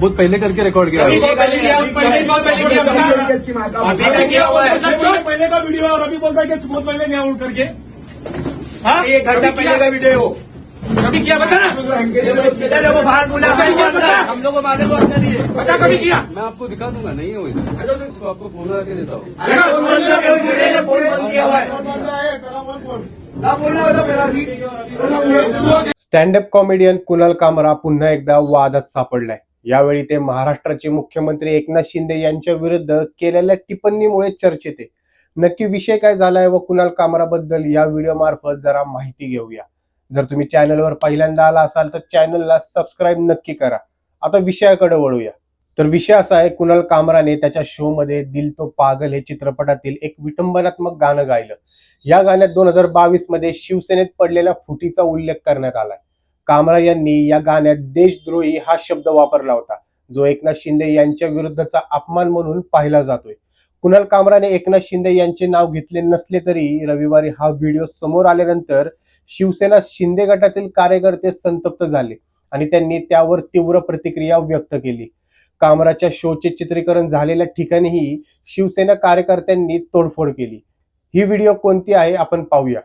बहुत पहले करके रिकॉर्ड किया। अभी है। बहुत पहले किया, पहले बहुत पहले किया बता। अभी का किया हुआ है। पहले का वीडियो और अभी बोलता है कि बहुत पहले मैं उड़ करके। हाँ? एक घंटा पहले का वीडियो। हो कभी किया बता ना। इधर वो बाहर बोला कभी किया बता। हम लोग को है बता कभी किया? मैं आपको दिखा दूंगा नहीं हो आपको फोन लगा के देता हूँ। है। स्टँडअप कॉमेडियन कुणाल कामरा पुन्हा एकदा वादात सापडलाय. यावेळी ते महाराष्ट्राचे मुख्यमंत्री एकनाथ शिंदे यांच्या विरुद्ध केलेल्या टिप्पणीमुळे चर्चेत आहे नक्की विषय काय झालाय व कुणाल कामराबद्दल या व्हिडिओ मार्फत जरा माहिती घेऊया. जर तुम्ही चॅनलवर पहिल्यांदा आला असाल तर चॅनलला सबस्क्राईब नक्की करा. आता विषयाकडे वळूया. तर विषय असा आहे कुणाल कामराने त्याच्या शो मध्ये दिल तो पागल हे चित्रपटातील एक विटंबनात्मक गाणं गायलं. या गाण्यात दोन हजार बावीसमध्ये शिवसेनेत पडलेल्या फुटीचा उल्लेख करण्यात आलाय. कामरा यांनी या गाण्यात देशद्रोही हा शब्द वापरला होता. जो एकनाथ शिंदे यांच्या विरुद्धचा अपमान म्हणून पाहिला जातोय. कुणाल कामराने एकनाथ शिंदे यांचे नाव घेतले नसले तरी रविवारी हा व्हिडिओ समोर आल्यानंतर शिवसेना शिंदे गटातील कार्यकर्ते संतप्त झाले आणि त्यांनी त्यावर तीव्र प्रतिक्रिया व्यक्त केली. कामराच्या शोचे चित्रीकरण झालेल्या ठिकाणीही शिवसेना कार्यकर्त्यांनी तोडफोड केली. ही व्हिडिओ कोणती आहे? आपण पाहूया.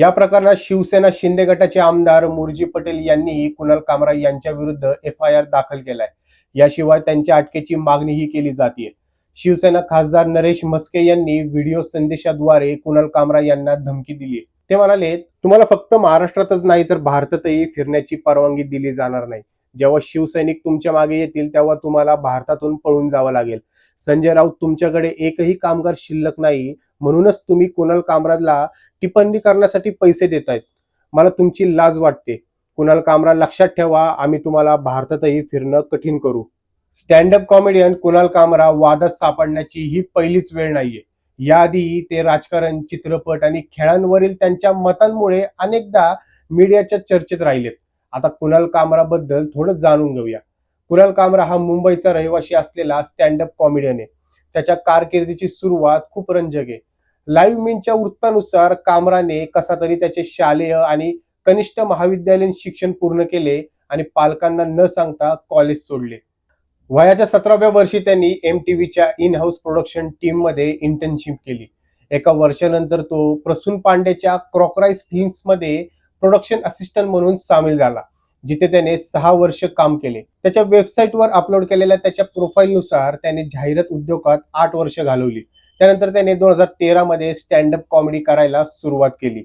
या प्रकरणात शिवसेना शिंदे गटाचे आमदार मुरजी पटेल यांनीही कुणाल कामरा यांच्या विरुद्ध एफ आय आर दाखल केलाय. याशिवाय त्यांच्या अटकेची मागणीही केली जाते शिवसेना खासदार नरेश मस्के यांनी व्हिडिओ संदेशाद्वारे कुणाल कामरा यांना धमकी दिली ते म्हणाले तुम्हाला फक्त महाराष्ट्रातच नाही तर भारतातही फिरण्याची परवानगी दिली जाणार नाही. जेव्हा शिवसैनिक तुमच्या मागे येतील तेव्हा तुम्हाला भारतातून पळून जावं लागेल. संजय राऊत तुमच्याकडे एकही कामगार शिल्लक नाही म्हणूनच तुम्ही कुणाल कामराजला टिप्पणी करण्यासाठी पैसे देत आहेत मला तुमची लाज वाटते. कुणाल कामरा लक्षात ठेवा आम्ही तुम्हाला भारतातही फिरणं कठीण करू. स्टँडअप कॉमेडियन कुणाल कामरा वादात सापडण्याची ही पहिलीच वेळ नाहीये. याआधी ते राजकारण चित्रपट आणि खेळांवरील त्यांच्या मतांमुळे अनेकदा मीडियाच्या चर्चेत राहिलेत. आता कुणाल कामराबद्दल थोडं जाणून घेऊया. कुणाल कामरा हा मुंबईचा रहिवासी असलेला स्टँडअप कॉमेडियन आहे. त्याच्या कारकिर्दीची सुरुवात खूप रंजक आहे. लाईव्ह मिनच्या वृत्तानुसार कामराने कसा तरी त्याचे शालेय आणि कनिष्ठ महाविद्यालयीन शिक्षण पूर्ण केले आणि पालकांना न सांगता कॉलेज सोडले. वयाच्या सतराव्या वर्षी त्यांनी एम टीव्हीच्या इन हाऊस प्रोडक्शन टीममध्ये इंटर्नशिप केली. एका वर्षानंतर तो प्रसून पांडेच्या क्रॉकराईज फिल्म्समध्ये प्रोडक्शन असिस्टंट म्हणून सामील झाला जिथे त्याने सहा वर्ष काम केले. त्याच्या वेबसाईटवर अपलोड केलेल्या त्याच्या प्रोफाईलनुसार त्याने जाहिरात उद्योगात आठ वर्ष घालवली. त्यानंतर त्याने दोन हजार तेरा मध्ये स्टँडअप कॉमेडी करायला सुरुवात केली.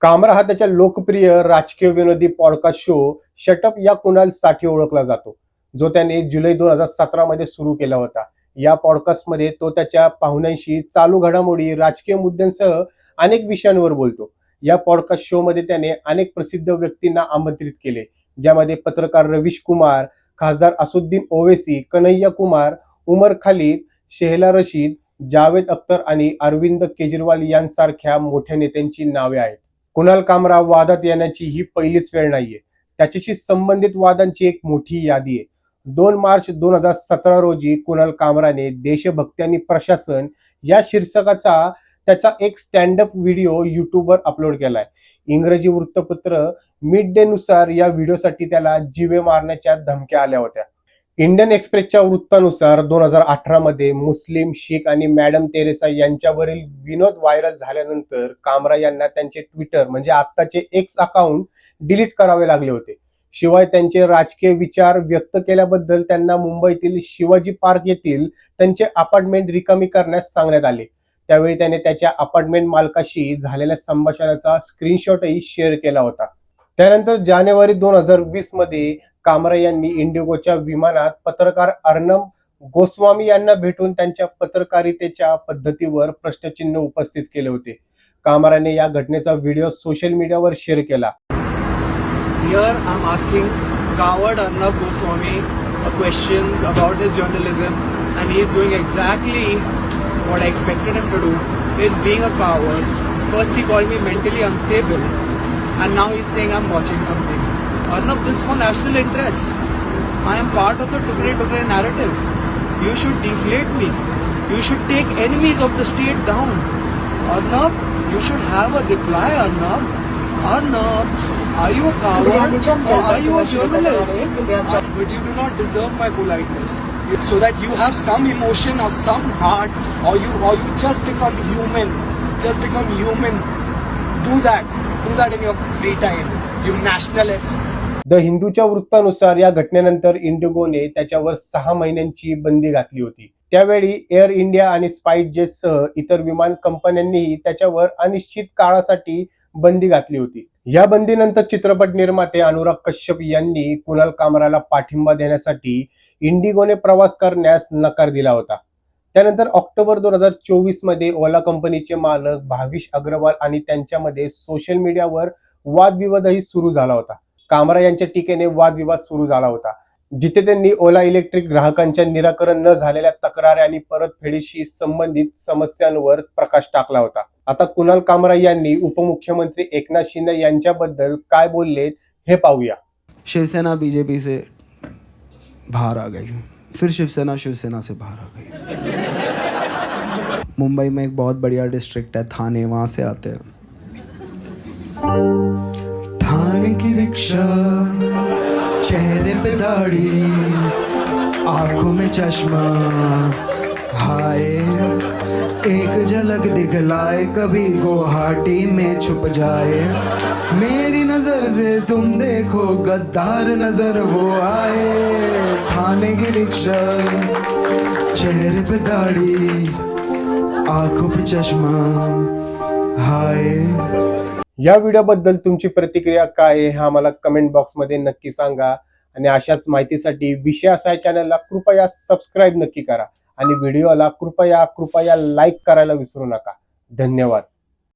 कामरा हा त्याच्या लोकप्रिय राजकीय विनोदी पॉडकास्ट शो शटअप या कुणालसाठी ओळखला जातो. जो त्याने जुलै दोन हजार सतरा मध्ये सुरू केला होता. या पॉडकास्टमध्ये तो त्याच्या पाहुण्यांशी चालू घडामोडी राजकीय मुद्द्यांसह अनेक विषयांवर बोलतो. या पॉडकास्ट शोमध्ये त्याने अनेक प्रसिद्ध व्यक्तींना आमंत्रित केले. ज्यामध्ये पत्रकार रवीश कुमार खासदार असुद्दीन ओवेसी कन्हैया कुमार उमर खालिद शेहला रशीद जावेद अख्तर आणि अरविंद केजरीवाल यांसारख्या मोठ्या नेत्यांची नावे आहेत. कुणाल कामरा वादात येण्याची ही पहिलीच वेळ नाहीये. त्याच्याशी संबंधित वादांची एक मोठी यादी आहे. दोन मार्च दोन हजार सतरा रोजी कुणाल कामराने देशभक्ती आणि प्रशासन या शीर्षकाचा त्याचा एक स्टँडअप व्हिडिओ युट्यूबवर अपलोड केलाय. इंग्रजी वृत्तपत्र मिड डे नुसार या व्हिडिओसाठी त्याला जीवे मारण्याच्या धमक्या आल्या होत्या. इंडियन एक्सप्रेसच्या वृत्तानुसार दोन हजार अठरा मध्ये मुस्लिम शीख आणि मॅडम तेरेसा यांच्यावरील विनोद व्हायरल झाल्यानंतर कामरा यांना त्यांचे ट्विटर म्हणजे आत्ताचे एक्स अकाउंट डिलीट करावे लागले होते. शिवाय त्यांचे राजकीय विचार व्यक्त केल्याबद्दल त्यांना मुंबईतील शिवाजी पार्क येथील त्यांचे अपार्टमेंट रिकामी करण्यास सांगण्यात आले. त्यावेळी त्याने त्याच्या अपार्टमेंट मालकाशी झालेल्या संभाषणाचा स्क्रीनशॉटही शेअर केला होता. त्यानंतर जानेवारी दोन हजार वीसमध्ये कामरे यांनी इंडिगोच्या विमानात पत्रकार अर्नब गोस्वामी यांना भेटून त्यांच्या पत्रकारितेच्या पद्धतीवर प्रश्नचिन्ह उपस्थित केले होते. कामराने या घटनेचा व्हिडिओ सोशल मीडियावर शेअर केला. Here I am asking coward Arnab Goswami question about his journalism and he is doing exactly what I expected to do is being a coward first he call me mentally unstable and now he's saying I'm watching something. Arnab, this is for national interest. I am part of the Tukre Tukre narrative. You should deflate me. You should take enemies of the state down. Arnab, you should have a reply, Arnab. Arnab, are you a coward or are you a journalist? But you do not deserve my politeness. So that you have some emotion or some heart, or you or you just become human. Just become human. Do that. Do that in your free time. You nationalist. The हिंदूच्या वृत्तानुसार या घटनेनंतर इंडिगोने त्याच्यावर सहा महिन्यांची बंदी घातली होती त्यावेळी एअर इंडिया आणि स्पाइस जेटसह इतर विमान कंपन्यांनीही त्याच्यावर अनिश्चित काळासाठी बंदी घातली होती या बंदीनंतर चित्रपट निर्माते अनुराग कश्यप यांनी कुणाल कामराला पाठिंबा देण्यासाठी इंडिगोने प्रवास करण्यास नकार दिला होता त्यानंतर ऑक्टोबर दोन हजार चोवीसमध्ये ओला कंपनीचे मालक भाविश अग्रवाल आणि त्यांच्यामध्ये सोशल मीडियावर वादविवादही सुरू झाला होता. कामरा यांच्या टीकेने वादविवाद सुरू झाला होता. जिथे त्यांनी ओला इलेक्ट्रिक ग्राहकांच्या निराकरण न झालेल्या तक्रारी आणि परतफेडीशी संबंधित समस्यांवर प्रकाश टाकला होता. आता कुणाल कामरा यांनी उपमुख्यमंत्री एकनाथ शिंदे यांच्याबद्दल काय बोलले हे पाहूया. शिवसेना बीजेपी से बाहर आ गई फिर शिवसेना शिवसेना से बाहर आ गई। मुंबई में एक बहुत बढ़िया डिस्ट्रिक्ट है, थाने, वहाँ से आते हैं। थाने की रिक्शा, चेहरे पे दाढ़ी, आँखों में चश्मा, हाय। एक झलक दिखलाए कभी गुवाहाटी में छुप जाए। मेरी नजर से तुम देखो गद्दार नजर वो आए। थाने की रिक्शा चेहरे पे दाढ़ी आंखों पे चश्मा हाय। या व्हिडिओबद्दल तुमची प्रतिक्रिया काय आहे हा मला कमेंट बॉक्समध्ये नक्की सांगा. आणि अशाच माहितीसाठी विषय असा चॅनलला कृपया सबस्क्राईब नक्की करा. आणि व्हिडिओला कृपया कृपया लाईक करायला विसरू नका. धन्यवाद.